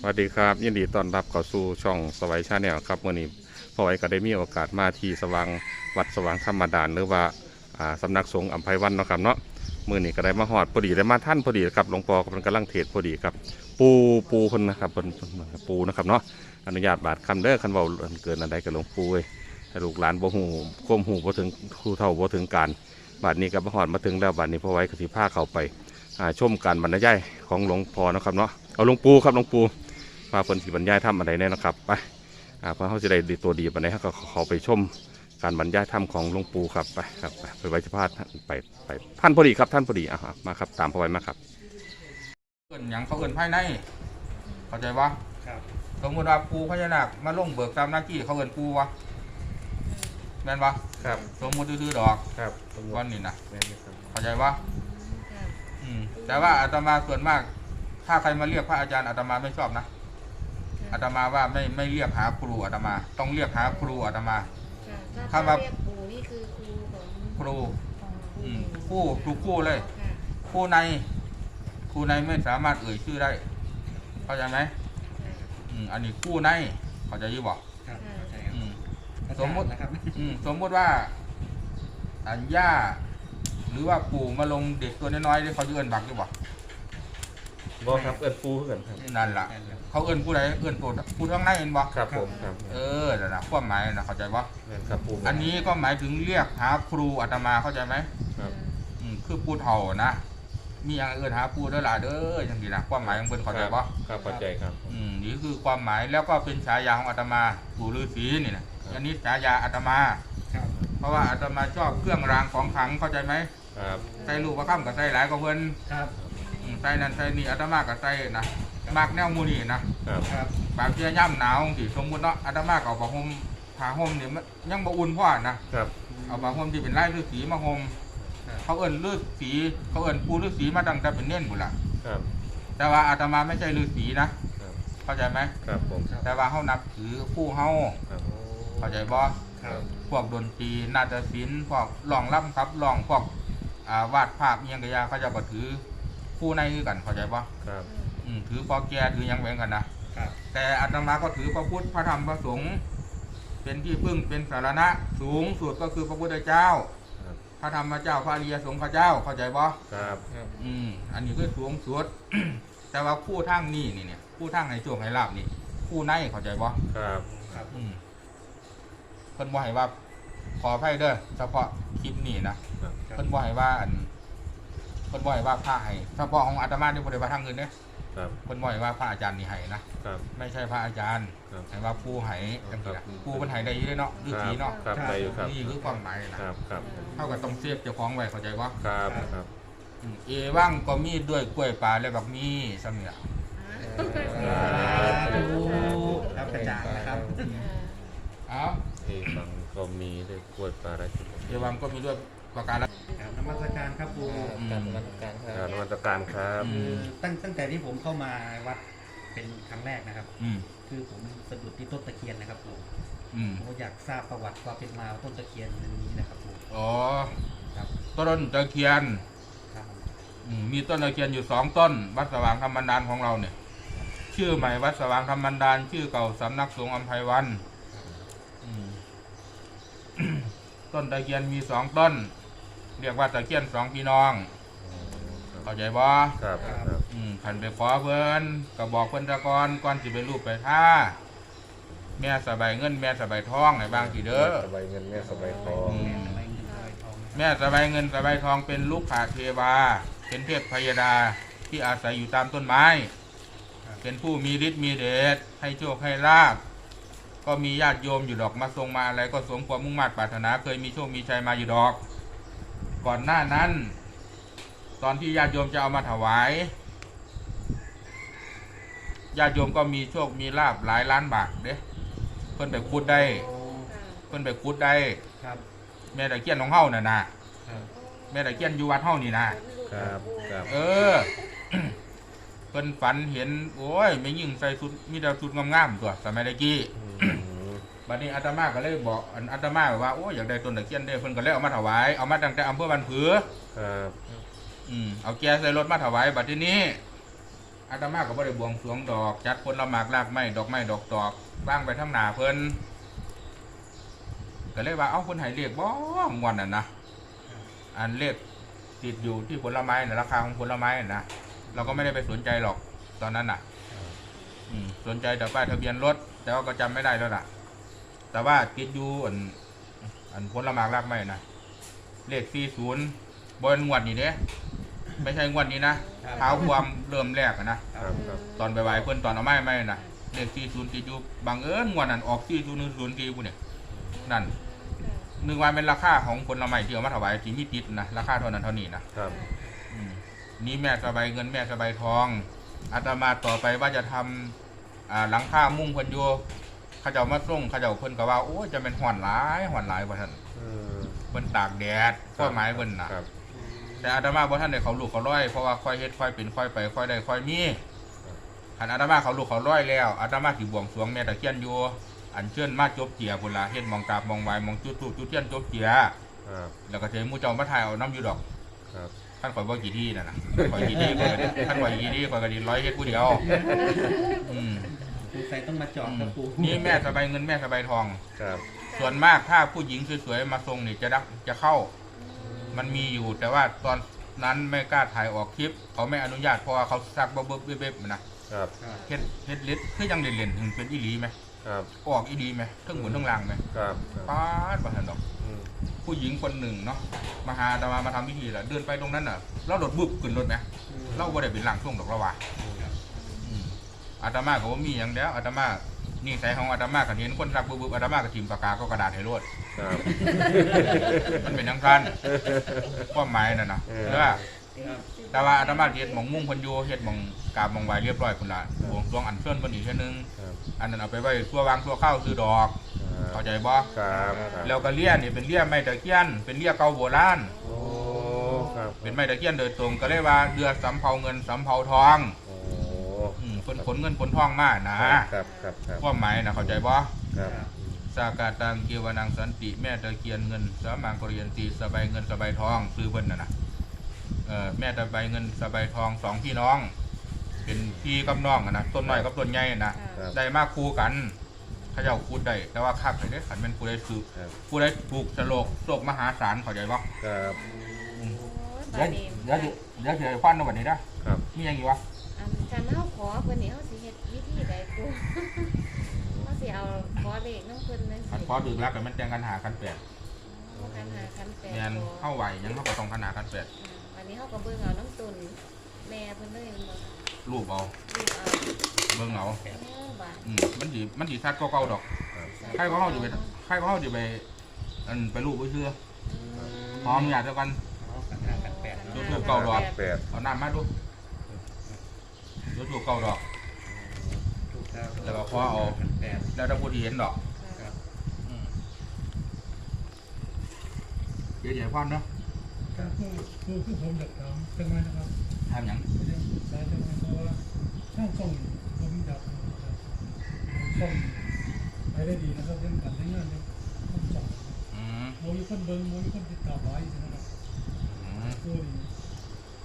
สวัสดีครับ ยินดีต้อนรับเข้าสู่ช่องสวัยชาแนลครับวันนี้พ่อไว้ก็ได้มีโอกาสมาที่สว่างวัดสว่างธรรมดานหรือว่าอ่าสำนักสงฆ์อัมไพวันเนาะครับเนาะมื่อนี้ก็ได้มาหอดพอดีได้มาท่านพอดีครับหลวงพ่อกำลังกำลังเทศพอดีครับ ปูปูคนนะครับเป็นปูนะครับเนาะอนุญาตบาดคำเด้อคันเบาเกินอะไรกับหลวงปู่เว้ยให้ลูกหลานบ่หูควมหูบ่ถึงครูเท่าบ่ถึงการบาดนี้ก็มาหอดมาถึงแล้วบาดนี้พ่อไว้ก็สิพาเข้าไปอ่าชมการบรรยายของหลวงพ่อเนาะครับเนาะเอาหลวงปู่ครับหลวงปู่ ว่าเพิ่นสิบรรยายทำอะไรแน่นะครับไปอ่าเพื่อเขาจะได้ดีตัวดีปานใดเขาก็ขอไปชมการบรรยายธรรมของหลวงปู่ครับไปครับไปไปไว้ที่พาดไปไปท่านพอดีครับท่านพอดีอะครับมาครับตามพอไว้มาครับเอิ้นหยังเขาเอิ้นภายในเข้าใจปะครับสมมติว่าปูพญานาคมาลงเบิกตามหน้าที่เขาเอิ้นปูวะแม่นปะครับสมมติดื้อๆดอกครับวันนี้นะแม่นี่ครับเข้าใจปะอืมแต่ว่าอาตมาส่วนมาก ถ้าใครมาเรียกพระอาจารย์อาตมาไม่ชอบนะ อาตมาว่าไม่ไม่เรียกหาครูอาตมา ต้องเรียกหาครูอาตมาถ้าถ้าถ้ามาเรียกปู่นี่คือครูของครูของอืมคู่ครูคู่เลย ค่ะครูในครูในไม่สามารถเอ่ยชื่อได้ เข้าใจไหมค่ะอืมอันนี้คู่ในเข้าใจอยี่บอกครับเข้าใจครับอืมอาสจามรมุติย์นะครับอืมสมมติว่าอันย่าหรือว่าปู่มาลงเด็กตัวน้อยๆที่เขาจะเอื้อนบักอยู่บ่ บ่ครับเอิ้นปูเอิ้นครับ นั่นล่ะ เขาเอื้อนผู้ใดเอื้อนตัวผู้ทั้งในเอ็นบ่ครับผมครับเออนั่นนะความหมายนะเข้าใจบ่แม่นครับปูอันนี้ก็หมายถึงเรียกหาครูอาตมาเข้าใจไหมครับอืมคือปูเฒ่านะมีอย่างเอื้อนหาปูเด้อล่ะเด้อจังซี่นะความหมายของเพิ่นเข้าใจบ่ครับเข้าใจครับอืมนี่คือความหมายแล้วก็เป็นฉายาของอาตมาปู่ฤาษีนี่นะครับอันนี้ฉายาอาตมาครับเพราะว่าอาตมาชอบเครื่องรางของขลังเข้าใจไหมครับใส่ลูกประคำกับใส่หลายกว่าเพิ่นครับอืม ใส่นั่นใส่นี่อาตมากับใส่นะมากแนวหมูนี่นะครับครับบางเทีย่ำหนาวสิสมมุติเนาะอาตมาก็เอาผ้าห่มผ้าห่มเนี่ยมันยังบ่อุ่นพอนะครับเอาผ้าห่มที่เป็นลายฤาษีมาห่มเขาเอิ้นฤาษีเขาเอิ้นปู่ฤาษีมาตั้งแต่เป็นเน่นพุ่นล่ะครับ แต่ว่าอาตมาไม่ใช่ฤาษีนะครับเข้าใจไหมครับผมแต่ว่าเฮานับถือผู้เฮาครับเข้าใจบ่ครับพวกดนตรีนาฏศิลป์พวกร้องร่ำครับร้องพวกอ่าวาดภาพอิหยังกะยาเขาเจะก็ถือ ผู้ในคือกันเข้าใจปะครับ อืมถือปอแกถือหยังแหวงกันนะครับ แต่อาตมาก็ถือพระพุทธพระธรรมพระสงฆ์เป็นที่พึ่งเป็นสารณะ สูงสุดก็คือพระพุทธเจ้า ครับ พระธรรมเจ้าพระอริยสงฆ์พระเจ้าเข้าใจปะ ครับ อืมอันนี้คือสูงสุด แต่ว่าผู้ทั้งนี่นี่เนี่ยผู้ทั้งในโชคให้ลาบนี่ผู้ในเข้าใจปะครับ ครับ อืมเพิ่นบ่ให้ว่า ขออภัยเด้อเฉพาะคลิปนี้นะครับ เพิ่นบ่ให้ว่าอัน เพิ่นบ่ให้ว่าพระให้เฉพาะของอาตมาที่บ่ได้ว่าทางอื่นเด้อครับเพิ่นบ่ให้ว่าพระอาจารย์นี่ให้นะครับ ไม่ใช่พระอาจารย์ครับให้ว่าผู้ให้จังซี่ครันะบผู้เพิ่นให้ได้อยู่เด้อเนาะฤาษีเนาะครับได้อยู่ครับ นี่คือความหมายนะครับครับเท่ากับต้องเซฟเจ้าของไว้เข้าใจบ่ครับครับอืมเอว่างก็มีด้วยกล้วยปลาและบักมีซั่นนี่ล่ะครับอาจารย์นะครับ เอ้า เอฟังก็มีด้วยกล้วยปลาได้ที่ผม เอว่างก็มีด้วย ประการละครับนมัสการครับครูอืมการนวัตการครับอืคือตั้งตั้งแต่ที่ผมเข้ามาวัดเป็นครั้งแรกนะครับ อืมคือผมสะดุดที่ต้นตะเคียนนะครับครูอืมผมก็อยากทราบประวัติความเป็นมาของต้นตะเคียนอันนี้นะครับครูอ๋อครับต้นตะเคียนครับอืมมีต้นตะเคียนอยู่สองต้น วัดสว่างธรรมบันดาลของเราเนี่ย ชื่อใหม่วัดสว่างธรรมบันดาลชื่อเก่าสำนักสงฆ์อัมไพวัน อืม ต้นตะเคียนมีสองต้น เรียกว่าตะเคียนสองพี่น้อง เข้าใจบ่ครับครับอืมขันไปขอเพิ่นก็บอกเพิ่นแตะกอนก่อนสิไปรูปไปท่าแม่สบายเงิน แม่สบายทองให้บางทีเด้อ สบายเงินแม่สบายทองอืมแม่สบายเงินสบายทองแม่สบายเงินสบายทองเป็นลูกขาเทวา เป็นเทพพยดาที่อาศัยอยู่ตามต้นไม้ เป็นผู้มีฤทธิ์มีเดชให้โชคให้ลาบก็มีญาติโยมอยู่ดอกมาทรงมาอะไรก็สมความมุ่งมั่นปรารถนาเคยมีโชคมีชัยมาอยู่ดอก ก่อนหน้านั้น ตอนที่ญาติโยมจะเอามาถวายญาติโยมก็มีโชคมีลาบหลายล้านบาทเด้เพิ่นไปคุดได้ เพิ่นไปคุดได้ครับ แม่ตะเคียนของเฮาน่ะนะแม่ตะเคียนอยู่วัดเฮานี่นะครับครับเออ เพิ่นฝันเห็น โอ้ยไม่ยิ่งใส่ชุดมีแต่ชุดงามๆตัวสมัยตะกี้ อืม บัดนี้อาตมาก็เลยบอกอันอาตมาว่าโอ้ยอยากได้ต้นตะเคียนเด้เพิ่นก็เลยเอามาถวายเอามาตั้งแต่อำเภอบันผือครับอืมเอาแกใส่รถมาถวายบัดทีนี้อาตมาก็บ่ได้บวงสรวงดอก จัดผลหมากรากไม้ดอกไม้ดอกตอกวางไปทั้งหน้าเพิ่นก็เลยว่าเอ้าเพิ่นให้เรียกบ่ม่วนน่ะนะอันเลขติดอยู่ที่ผลไม้น่ะราคาของผลไม้น่ะนะเราก็ไม่ได้ไปสนใจหรอกตอนนั้นน่ะอืมสนใจแต่ป้ายทะเบียนรถ แต่ว่าก็จำไม่ได้แล้วล่ะ แต่ว่าติดอยู่อันอันผลหมากรากไม้นะเลข40บนงวดนี้เด้ไม่ใช่งวดนี้นะเท้าความเริ่มแรกอะนะครับครับตอนไปไหวเพิ่นตอนเอาไม้ไม้นะเลข40ติดอยู่บังเอิญงวดนั้นออก4010ทีกูเนี่ยนั่นนึกว่าเป็นราคาของผลไม้ที่เอามาถวายที่มีติดนะราคาเท่านั้นเท่านี้นะครับอืมนี่แม่สบายเงินแม่สบายทองอาตมาต่อไปว่าจะทำอ่าหลังคามุ้งเพิ่นอยู่ เขาเจ้ามาส่งเขาเจ้าเพิ่นก็ว่าโอ้ยจะเป็นห่อนหลายห่อนหลายว่าท่านเออเพิ่นตากแดดข้อหมายเพิ่นน่ะครับแต่อาตมาบ่ท่านได้เขาลูกเขาร้อยเพราะว่าค่อยเฮ็ดค่อยเป็นค่อยไปค่อยได้ค่อยมีคันอาตมาเขาลูกเขาร้อยแล้วอาตมาสิบวงสรวงแม่ตะเคียนอยู่อันเชิญมาจบเจียพุ่นล่ะเฮ็ดหมองกราบหมองไหว้หมองจุดธูปจุดเทียนจบเจียครับแล้วก็สิให้หมู่เจ้ามาถ่ายเอาน้ำอยู่ดอกครับท่านข่อยบ่กี่ที่นั่นน่ะข่อยกี่ที่ข่อยก็ได้ท่านข่อยกี่ที่ข่อยก็ดีร้อยเฮ็ดผู้เดียวอืม ปูใส่ต้องมาจอดครับปูนี่แม่สบายเงินแม่สบายทอง ครับ ส่วนมากถ้าผู้หญิงสวยๆมาทรงนี่จะดักจะเข้า มันมีอยู่แต่ว่าตอนนั้นไม่กล้าถ่ายออกคลิป เขาไม่อนุญาตเพราะว่าเขาซักเบ๊บๆเบ๊บๆนะครับครับ เฮ็ดเฮ็ดลิดคือยังเล่นๆถึงเป็นอีหลีไหมครับออกอีหลีไหมทั้งบนทั้งล่างไหมครับครับป้าดประหันดอกอืมผู้หญิงคนหนึ่งเนาะมาหาอาตมามาทำพิธีแหละเดินไปตรงนั้นน่ะเราโดดบึบขึ้นรถไหมเราบ่ได้เป็นหลังช่วงดอกละว่าอืม อาตมาก็ว่ามีอย่างแล้วอาตมานี่ใส่ของอาตมาก็เห็นคนรักบึบๆอาตมาก็ทิมปากกาก็กระดาษให้รวดครับมันเป็นยังกันความหมายน่ะนะเออเด้อแต่ว่าอาตมาเฮ็ดหมองมุ่งเพิ่นอยู่เฮ็ดหมองกราบหมองไหวเรียบร้อยพุ่นล่ะบวงสรวงอัญเชิญเพิ่นอีกเทื่อนึงครับอันนั้นเอาไปไว้ตัววางตัวเข้าซื้อดอกเข้าใจบ่ครับครับแล้วก็เลี้ยนี่เป็นเลี้ยไม้ตะเคียน เป็นเลี้ยเก่าโบราณโอ้ครับเป็นไม้ตะเคียนโดยตรงก็เลยว่าเรือสำเภาเงินสำเภาทองโอ้อืมเพิ่น ขนเงินขนทองมานะครับครับครับความหมายนะเข้าใจบ่ครับสากาตังเกวนังสันติแม่ตะเคียนเงินสามังกริยันตีสบายเงินสบายทองซื้อเพิ่นน่ะนะเออแม่ตะใบายเงินสบายทองสองพี่น้อง เป็นพี่กับน้องอะนะต้นน้อยกับต้นใหญ่นะครับได้มาคู่กันเขาเจ้าคูดได้แต่ว่าคักเลยเด้ขันเป็นผู้ใดซื้อครับผู้ใดถูกฉลกโชคมหาศาลเข้าใจบ่ครับเดี๋ยวเดี๋ยวสิเดี๋ยวสิให้ฟันในวันนี้นะครับมีหยังอีกวะ อันคันเฮาขอเพิ่นนี่เฮาสิเฮ็ดวิธีใดกูเฮาสิเอาขอเลขน้องเพิ่นนั่นอันสิพอดึกแล้วก็มันแต่งกันหากันแปดเอาคันหาคันแปดแม่นขอเข้าไหวหยังเข้าก็ต้องกันหากันแปดอ่าวันนี้เฮาก็เบิ่งเอาน้ำตุนแม่เพิ่นเลยมันบ่รูปเอาดูเอาเบิ่งเอาเออบาดอืมมันสิมันสิชัดก็เก่าดอกใครก็เฮาสิไปใครก็เฮาสิไปอันไปรูปไว้เชื่อพร้อมอยากเท่ากัน เอากันหากันแปดดูรูปเก่าดอก แปด เอาน้ำมาดู ดูรูปเก่าดอก ถูกครับแล้วก็ขอเอากันแปดแล้วถ้าผู้ที่เห็นดอกครับอืมเดี๋ยวใหญ่ฟันเนาะครับผู้ผู้ผู้ผมอยากถามจังไหมนะครับทำหยังไม่ได้สายจังไหมเพราะว่าช่างส่งผมอยากนะครับส่งไปได้ดีนะครับเรื่องการใช้งานเนี่ยต้องส่งอืมโมยคนเบิ้งโมยคนติดตามไว้นะครับอืม ตัวนี้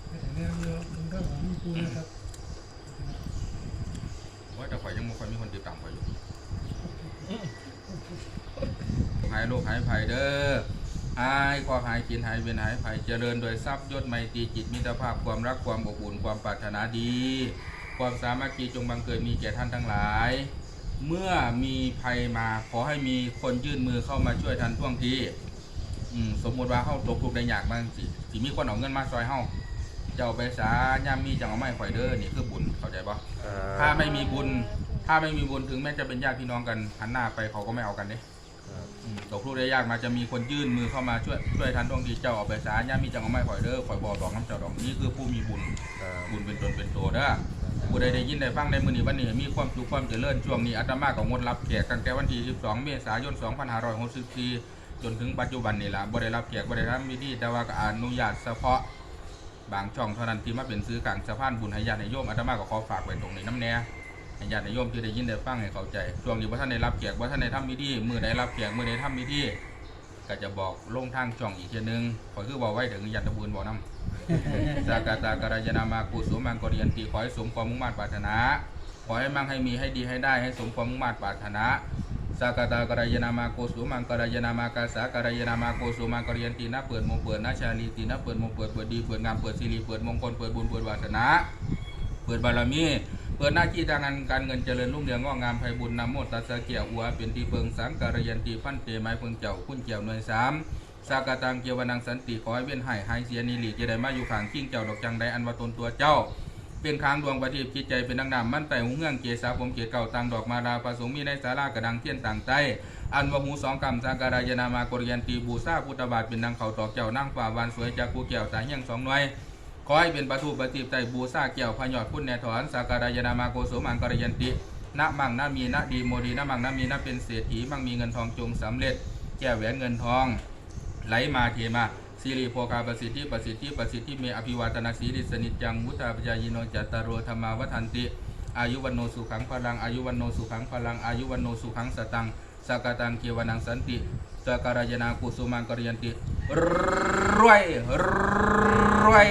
แต่แน่เรือมึงก็ผมมีปูนะครับ ว่าแต่ข่อยยังไม่ค่อยมีคนติดตามข่อยอยู่หายโรคหายภัยเด้อหายก็หายกินหายเวียนหายภัยเจริญโดยทรัพย์ยศไมตรีจิตมิตรภาพความรักความอบอุ่นความปรารถนาดี ความสามัคคีจงบังเกิดมีแก่ท่านทั้งหลาย เมื่อมีภัยมาขอให้มีคนยื่นมือเข้ามาช่วยทันท่วงทีอืมสมมติว่าเข้าตกทุกข์ได้ยากบ้างสิสิมีคนเอาเงินมาซอยเฮา เจ้าไปสาย่ามมีจังเอาไม้ข่อยเด้อนี่คือบุญเข้าใจปะถ้าไม่มีบุญ ถ้าไม่มีบุญถึงแม้จะเป็นญาติพี่น้องกันหันหน้าไปเขาก็ไม่เอากันเด้ครับอืมตกทุกข์ได้ยากมาจะมีคนยื่นมือเข้ามาช่วยช่วยทันท่วงทีเจ้าเอาไปสาย่ามมีจังเอาไม้ข่อยเด้อข่อยบอกดอกน้ำเจ้าดอกนี่คือผู้มีบุญ ครับบุญเป็นตนเป็นตัวเด้อผู้ใดได้ยินได้ฟังในมือนี้วันนี้มีความสุขความเจริญช่วงนี้อาตมาก็งดรับแขกตั้งแต่วันที่ 12 เมษายน 2564 จนถึงปัจจุบันนี่ล่ะบ่ได้รับแขกบ่ได้ทำพิธีแต่ว่าก็อนุญาตเฉพาะ บางช่องเท่านั้นที่มาเป็นซื้อกลางสะพานบุญให้ญาติโยมอาตมาก็ขอฝากไว้ตรงนี้น้ำแน่ให้ญาติโยมที่ได้ยินได้ฟังให้เข้าใจช่วงนี้ว่าท่านได้รับแขกว่าท่านได้ทำพิธีมือใดรับแขกมือใดทำพิธีก็จะบอกลงทางช่องอีกเทียนึงขอคือบอกไว้ถึงญาติบุญบอกน้สากาตากรายนามากุสุมังกริยันติขอให้สมความมุ่งมั่นปรารถนา ขอให้มั่งให้มีให้ดีให้ได้ให้สมความมุ่งมั่นปรารถนาสากตากรายนามาโกสุมังกรายนามากาสากรายนามาโกสุมังกริยันตินะเปิดมงเปิดนะชาลีตินะเปิดมงเปิดเปิดดีเปิดงามเปิดสิริเปิดมงคลเปิดบุญเปิดวาสนา เปิดบารมีเปิดหน้าที่ทางงานการเงินเจริญรุ่งเรืองงอกงามไพบุญนำโมตัสสะเกียวอัวเป็นที่เพิงสังการยันตีพันเตไม้เพิงเจ้าคุณเจียวหน่วยสามสากาตังเกียววนังสันติขอให้เว้นให้หายเสียนิลีจะได้มาอยู่ขางกิ้งเจ้าดอกจังใดอันว่าตนตัวเจ้า เป็นค้างดวงประทีปจิตใจเป็นดังนำมั่นไต่หูเงื่องเกศาผมเกศเก่าตังดอกมาดาประสงค์มีในสารากระดังเทียนต่างใจอันวหูสองคำสาการายนามากริยันตีบูซาพุทธบาทเป็นนางเขาตอกเจ้านั่งฝ่าวานสวยจากกูเกี่ยวสายเฮียงสองหน่วยขอให้เป็นประตูปฏิบไตรบูซาเกี่ยวพยอดพุ่นแนถอนสาการายนามาโกโสมังกรยันตินะมังนะมีนะดีโมดีนะมังนะมีนะเป็นเศรษฐีมังมีเงินทองจงสำเร็จแก้แหวนเงินทอง ไหลมาเทมา สิริโภคาประสิทธิประสิทธิประสิทธิเมอภิวาตนาสีริสนิจจังมุตตาปจายโนจัตตารโรธรรมาวัฏันติ อายุวันโนสุขังพลังอายุวันโนสุขังพลังอายุวันโนสุขังสตังสากาตังเกวนังสันติสาการายนากุสุมังกรยันติรวยรวย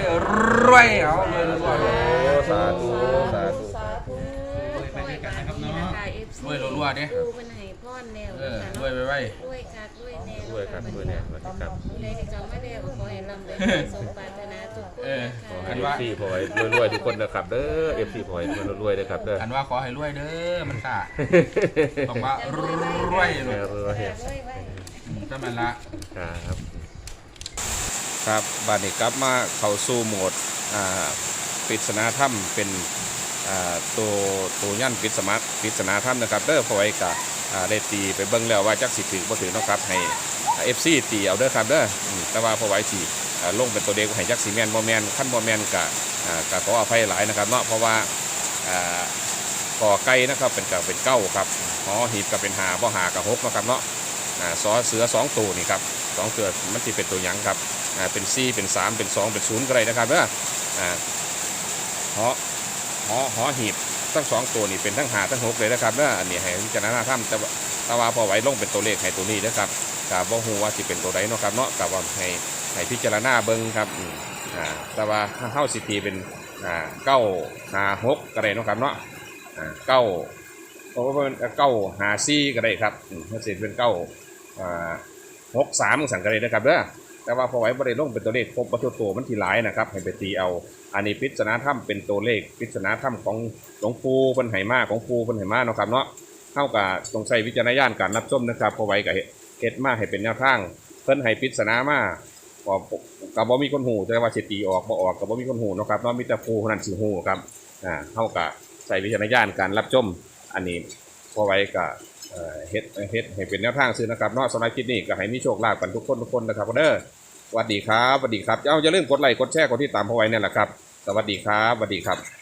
รวยเอาเลยรวยรวยโอ้สาธุสาธุสาธุไปด้วยกันนะครับเนาะรวยรัวๆเด้ปูเป็นให้พรแนวเออรวยไปไว้ ด้วยครับด้วยเนี่ยสวัสดีครับผู้ใดที่จำไม่ได้ก็ขอให้ลำเลยสมปรารถนาทุกคนเออนะขอคะให้นเอว่าฟซีพอยรวยๆทุกคนนะครับเด้อเอฟซีพอยรวยๆนะครับเด้อ อันว่าขอให้รวยเด้อมันซ่าต้องว่ารวยรวยรวยรวยไว้อืมถ้ามันละ ครับ ครับบัดนี้กลับมาเข้าสู่โหมดอ่าปริศนาถ้ำเป็นอ่าตัวตัวยันปริศนาปริศนาถ้ำนะครับเด้อพอไว้กะอ่าได้ตีไปเบิ่งแล้วว่าจักสิถือบ่ถือเนาะครับให้ เอฟซีตีเอาเด้อครับเด้อแต่ว่าพอไว้สิอ่าลงเป็นตัวเด็กให้จักสิแมนบ่แมนคันบ่แมนกะอ่ากะขออภัยหลายนะครับเนาะเพราะว่าก่อไก่นะครับเป็นกะเป็นเก้าครับหอหีบก็เป็นหาบ่หากับหกนะครับเนาะซอเสือสองตัวนี่ครับสองตัวมันที่เป็นตัวยังครับเป็นสี่เป็นสามเป็นสองเป็นศูนย์ก็ได้นะครับเด้อหอหอหอหีบทั้งสองตัวนี่เป็นทั้งหาทั้งหกเลยนะครับเด้ออันนี้ให้พิจารณาถ้ำแต่ว่าแต่ว่าพอไว้ลงเป็นตัวเลขให้ตัวนี้นะครับ กับว่าฮูว่าสิเป็นตัวใดเนาะครับเนาะกับว่าให้ให้พิจารณาเบิ่งครับอ่าแต่ว่าเฮาสิตีเป็นอ่าเก้าหาหกก็ได้เนาะครับเนาะอ่าเก้าเพราะว่ามันเก้าหาซี่ก็ได้ครับถ้าสร็จเป็นเก้าอ่าหกสามสั่งก็ได้นะครับเด้อแต่ว่าพอไว้บริลงเป็นตัวเลขครบวัตถุตัวมันทีหลายนะครับ ให้ไปตีเอาอันนี้พิจารณาถ้ำเป็นตัวเลขพิจารณาถ้ำของหลวงปู่เพิ่นไหมาของปู่เพิ่นไหมาเนาะครับเนาะเท่ากับตรงใส่วิจารณญาณการรับชมนะครับพอไว้กับ เฮ็ดมาให้เป็นแนวทาง เพิ่นให้พิจารณามาก็กับบ่มีคนหูแต่ว่าสิตีออกบ่ออกกับบ่มีคนหูเนาะครับเนาะมีแต่ปู่เท่านั้นสิหูครับอ่าเท่ากับใส่วิจารณญาณการรับชมอันนี้พอไว้กับเอ่อเฮ็ดเฮ็ดให้เป็นแนวทางซื้อนะครับเนอกสำหรับคลิปนี้ก็ให้มีโชคลาภกันทุกคนทุกคนนะครับเด้อสวัสดีครับสวัสดีครับเอาอย่าลืมกดไลค์กดแชร์กดติดตามพอไว้เนี่ยแหละครับ สวัสดีครับสวัสดีครับ